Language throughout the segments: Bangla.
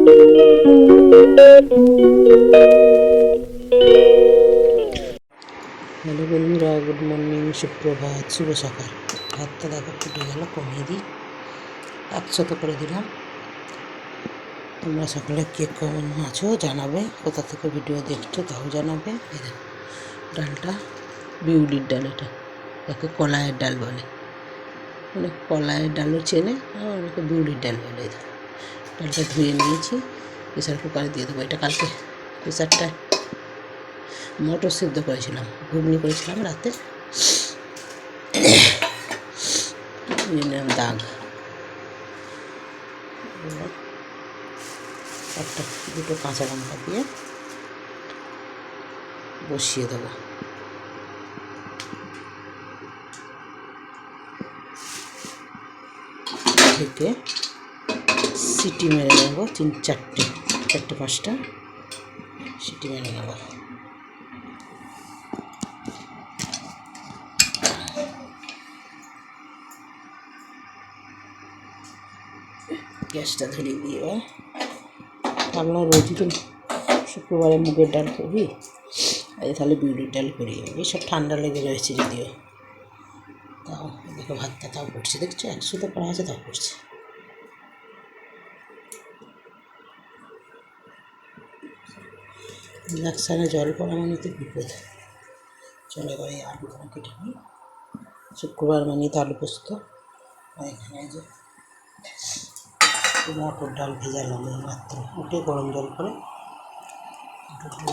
হ্যালো বন্ধুরা, গুড মর্নিং, সুপ্রভাত, শুভ সকাল। ভাতটা দেখো, ফুটে গেল, কমিয়ে দিই। একসাথে করে দিলাম। তোমরা সকলে কে কেমন আছো জানাবে, কোথা থেকে ভিডিও দেখছ তাও জানাবে। ডালটা, বিউলির ডাল এটা, একে কলাইয়ের ডাল বলে। মানে কলাইয়ের ডালও চেনে আর অনেকে বিউলির ডাল বলে। দেখো। ডালটা ধুয়ে নিয়েছি। প্রেসার কুকারে দিয়ে দেবো। এটা কালকে প্রেসারটা মটর সিদ্ধ করেছিলাম। ঘুগনি করেছিলাম রাতে। দাগ। একটা, দুটো কাঁচা লঙ্কা দিয়ে বসিয়ে দেবো। থেকে সিটি মেরে নেব, তিন চারটে চারটে, পাঁচটা সিটি মেরে নেব। গ্যাসটা ধরিয়ে দিয়ে ভাবলাম রোজই তো শুক্রবারে মুগের ডাল করবি? আজ তাহলে বিউলির ডাল করি এইসব ঠান্ডা লেগে রয়েছে যদিও। তাও দেখো ভাতটা তাও করছে দেখছ? একশোতে করা আছে, তাও করছে ইন্ডাকশানে জল পড়া মানে তো বিপদ। চলো এবার এই আলুগুলো কেটে নিই। শুক্রবার মানে তো আলু পোস্ত। এখানে যে মটর ডাল ভেজালাম এই মাত্র। উঠে গরম জল করে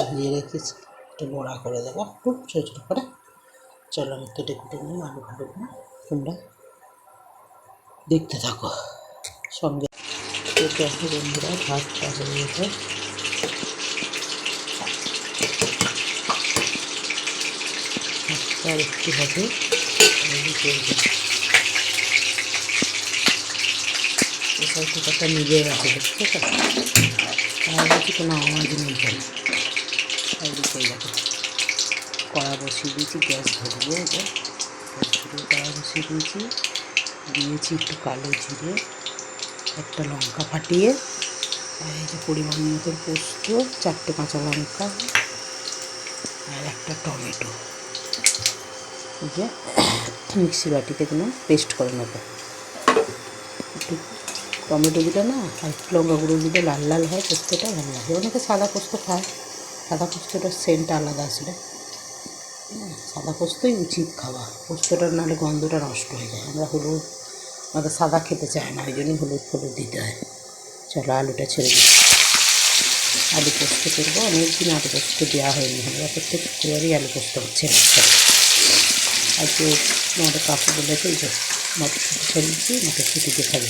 ভিজিয়ে রেখেছি একটু বড়া করে দেবো। একটু ছোটো ছোটো করে। চলো আমি কেটে কুটে নিই আলু ফালুগুলো তোমরা দেখতে থাকো। সঙ্গে বন্ধুরা, ভাত চাষ হয়ে গেছে ভাতটা আর একটু আমি করব প্রেসার কুকারটা নিজে রাখে দেখতে তো আর বলছি কোনো আওয়াজ নেই কেন। এদিকে দেখো কড়া বসিয়ে দিয়েছি, গ্যাস ধরিয়ে ধরিয়ে কড়া বসিয়ে দিয়েছি। দিয়েছি একটু কালো জিরে, একটা লঙ্কা ফাটিয়ে, আর এই যে পরিমাণ মতো পোস্ত, চারটে কাঁচা লঙ্কা, আর একটা টমেটো। যে মিক্সি বাটিতে দিলাম পেস্ট করে নেব। একটু টমেটো দিলে না আর একটু লঙ্কা গুঁড়ো দিলে লাল লাল হয় পোস্তটা ভালো লাগে। অনেকে সাদা পোস্ত খায়। সাদা পোস্তটার সেন্টটা আলাদা আসলে। হুম, সাদা পোস্তই উচিত খাওয়া। পোস্তটা নাহলে গন্ধটা নষ্ট হয়ে যায়। আমরা হলুদ আমাদের সাদা খেতে চায় না ওই জন্যই হলুদ ফলুদ দিতে হয়। চলো আলুটা ছেড়ে দিই। আলু পোস্ত করব। অনেকদিন আলু পোস্ত দেওয়া হয়নি আমরা প্রত্যেক শুক্রবারই আলু পোস্ত হচ্ছে বাচ্চারা আজকে আমাদের কাকু বলেছে যে মটরশুঁটি ছাড়িয়েছি মটরশুঁটি দিয়ে খাবি।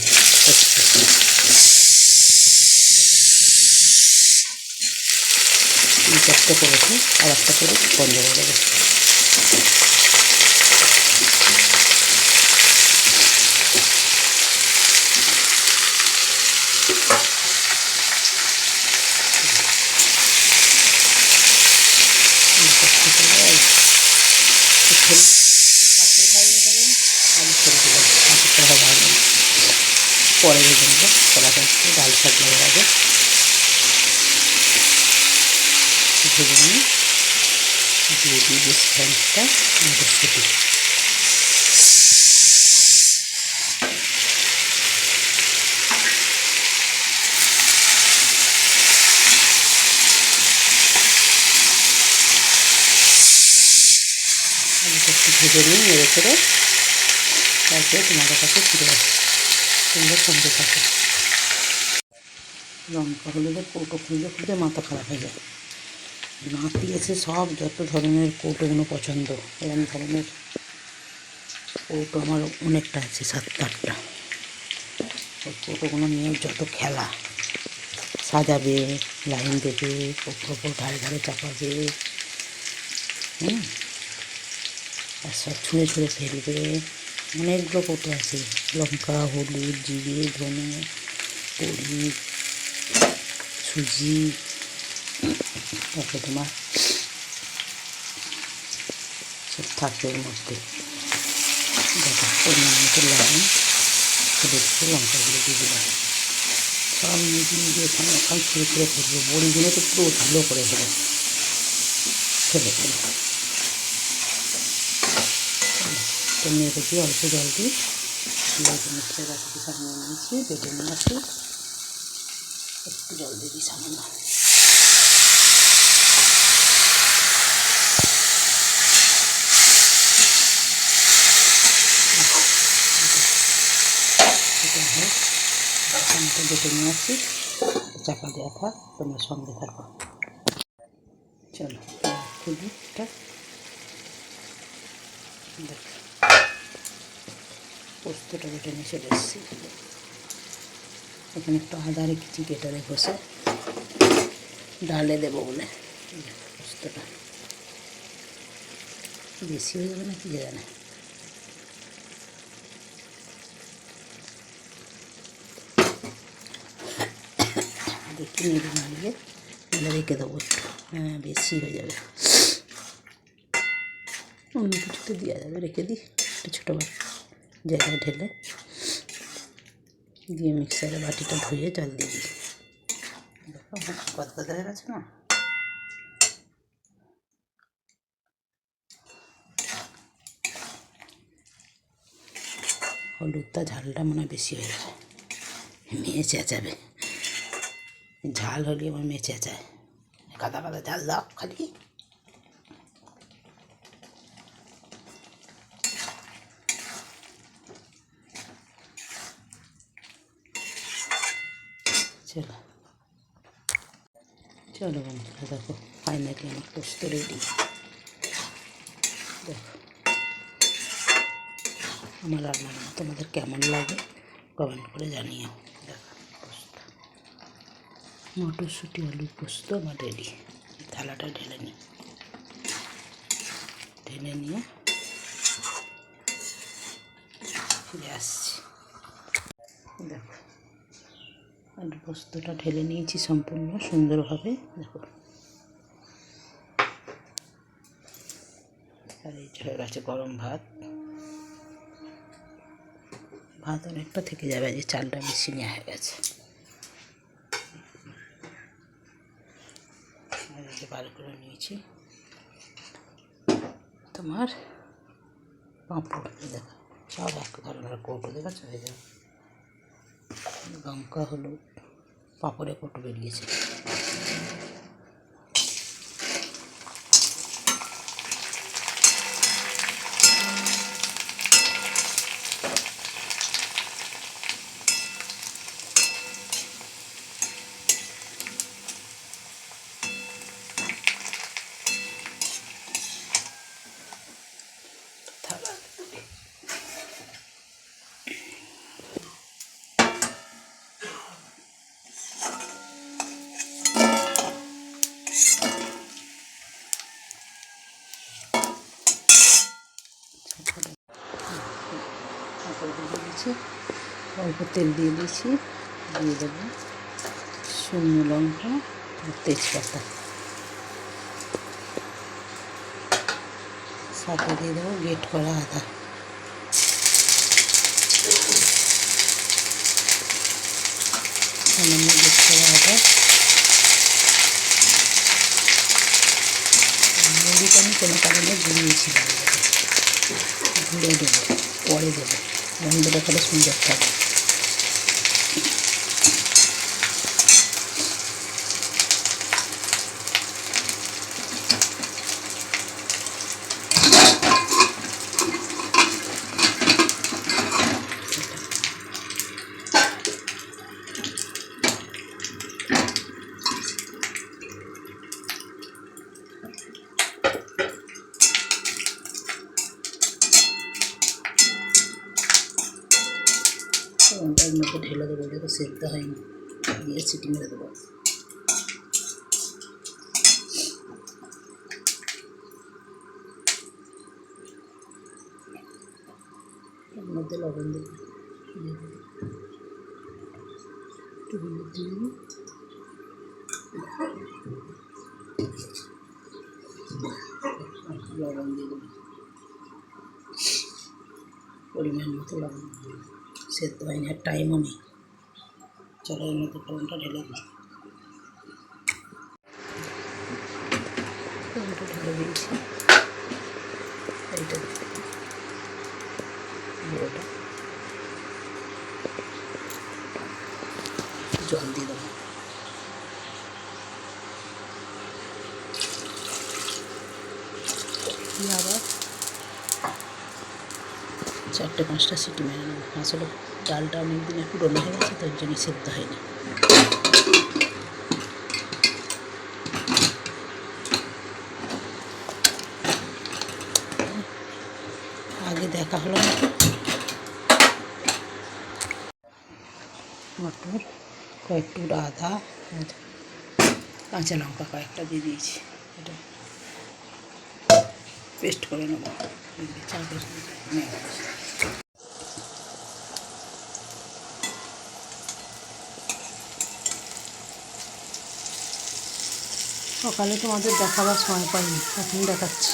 চারটে করেছি আর একটা করে বন্ধ করে তিন চারটে করে আর একটু পাঁচের ভাই দেবেন আলু ছেড়ে দিলাম পাঁচেরটা হবে ভালো পরে ভেজে নেব। কলাটা একটু ডাল লাগার আগে। ভেজে নিয়ে দিয়ে দিই বেশ খানিকটা মটরশুঁটি। একটু ভেজে নিয়ে নেড়ে করে তারপরে তোমাদের কাছে ফিরে আসি তোমরা সঙ্গে থাকো লঙ্কা হলুদের কৌটো খুঁজে খুঁজে মাথা খারাপ হয়ে যায়। নাতি এসে সব যত ধরনের কৌটোগুলো পছন্দ এরকম ধরনের কৌটো আমার অনেকটা আছে, সাতটা আটটা। ওই কৌটোগুলো নিয়ে যত খেলা, সাজাবে, লাইন দেবে ওপর ওপর ধারে ধারে চাপাবে, হুম? আর সব ছুঁড়ে ছুঁড়ে ফেলবে। অনেকগুলো কৌটো আছে? লঙ্কা, হলুদ, জিরে, ধনে বড়ি সুজি, তারপরে তোমার সব থাকবে মধ্যে। দেখো মতো হলুদ লঙ্কাগুলো দিয়ে দিলাম। সব নিজে নিজে এখানে ওখান ছিঁড়ে ছিঁড়ে ফেলব বড়িগুলো তো পুরো ধুলো করে ফেলে ফেলে ফেলে তো নিয়ে রেখে অল্প জল দিই লেবু মিক্সের গাছটি সামনে নিয়েছি নিয়ে আসি। একটু জল দিয়ে দিই সামান্য। সামনে বেটে নিয়ে আসি। চাপা দেওয়া থাক, তোমার সঙ্গে থাকো। চলো, খুলি, এটা। দেখ। পোস্তটা বেটে নিয়ে চলে এসেছি। এখানে একটু আদা রেখেছি কেটে রেখেছে ডালে দেবো বলে। পোস্তটা। বেশি হয়ে যাবে না কি জানে। দেখি নাহলে রেখে দেবো একটু। হ্যাঁ বেশি হয়ে যাবে। অন্য কিছুতে দেওয়া যাবে, রেখে দিই। ছোটো জায়গায় ঢেলে দিয়ে মিক্সারে বাটিটা ধুয়ে জল দিয়ে দিই। কথা হয়ে গেছে না? হলুদটা ঝালটা মনে হয় বেশি হয়ে যাবে মেয়ে চেঁচাবে। ঝাল হলে আমার মেয়ে চেঁচায়। কাদা কাদা ঝাল দাও, খালি চলো চলো বন্ধুরা দেখো ফাইনালি আমার পোস্ত রেডি দেখো, আমার রান্না তোমাদের কেমন লাগে কমেন্ট করে জানিও। দেখো পোস্ত মটরশুঁটি আলু পোস্ত, আমার রেডি থালাটা ঢেলে নিই ঢেলে নিয়ে ফিরে আসছি। দেখো আলু পোস্তটা ঢেলে নিয়েছি সম্পূর্ণ সুন্দরভাবে, দেখো। আর এই হয়ে গেছে গরম ভাত। ভাত অনেকটা থেকে যাবে যে চালটা বেশি নেওয়া হয়ে গেছে। আর বার করে নিয়েছি। তোমার পাঁপড় দেখো, সব এক ধরনের কৌটো দেখাচ্ছ হয়ে যাবে লঙ্কা হলুদ পাঁপড়ে কটু বেরিয়েছে দিয়ে দিয়েছি। অল্প তেল দিয়ে দিয়েছি। দিয়ে দেবো শুকনো লঙ্কা আর তেজপাতা। সাথে দিয়ে দেবো গেট করা আদা। সামান্য গেট করা আদা। মুড়িটা আমি কোনো কারণে ঘুরিয়েছিলাম ঘুরে দেবো, পরে দেবো। গন্ধটা তাহলে সুন্দর থাকবে ওটার মধ্যে ঢেলে দেবো দেখো সেদ্ধ হয়নি দিয়ে সিটি মেরে দেবো এর মধ্যে লবণ দেবো দিয়ে দেবো একটু হলুদ দিয়ে দেবো লবণ দিয়ে দেবো পরিমাণ মতো লবণ দিয়ে দেবো সেদ্ধ হয়নি আর টাইমও নেই চলো এর মধ্যে ফোড়নটা ঢেলে দিই। ফোড়নটা ঢেলে দিয়েছি। এইটা। জল দিয়ে দেবো। আবার চারটে পাঁচটা সিটি মেরে নেব। আসলে ডালটা অনেক দিনের পুরোনো হয়ে গেছে, তার জন্য সেদ্ধ হয়নি। আগে দেখা হলো মটর কয়েকটু আদা, কাঁচা লঙ্কা কয়েকটা দিয়ে দিয়েছি। এটা পেস্ট করে নেব। চাপের সকালে তোমাদের দেখাবার সময় পাইনি, এখন দেখাচ্ছি।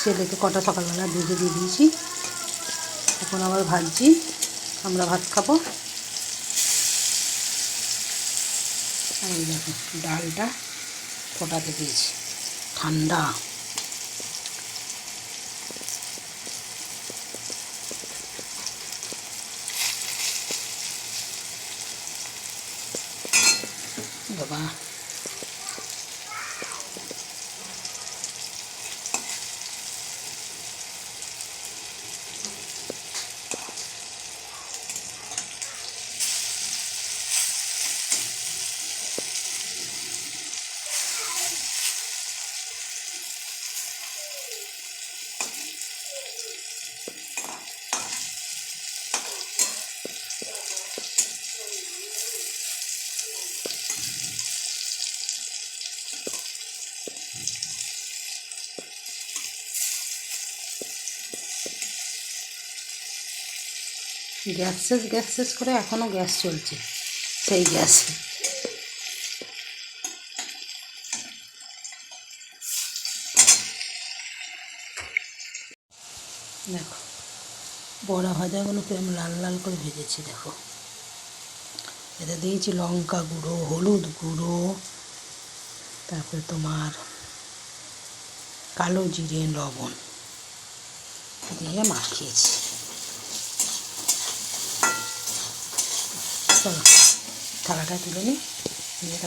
ছেলেকে কটা সকালবেলা দুধে দিয়ে দিয়েছি। এখন আবার ভাজছি, আমরা ভাত খাব। আর দেখো, ডালটা ফোটাতে দিয়েছি। ঠান্ডা। গ্যাস শেষ গ্যাস শেষ করে এখনও গ্যাস চলছে, সেই গ্যাস। দেখো, বড়া ভাজাগুলো কিরম লাল লাল করে ভেজেছি, দেখো। এতে দিয়েছি লঙ্কা গুঁড়ো, হলুদ গুঁড়ো, তারপরে তোমার কালো জিরে, লবণ দিয়ে মাখিয়েছি। চলো থালাটা তুলে নিই নিয়ে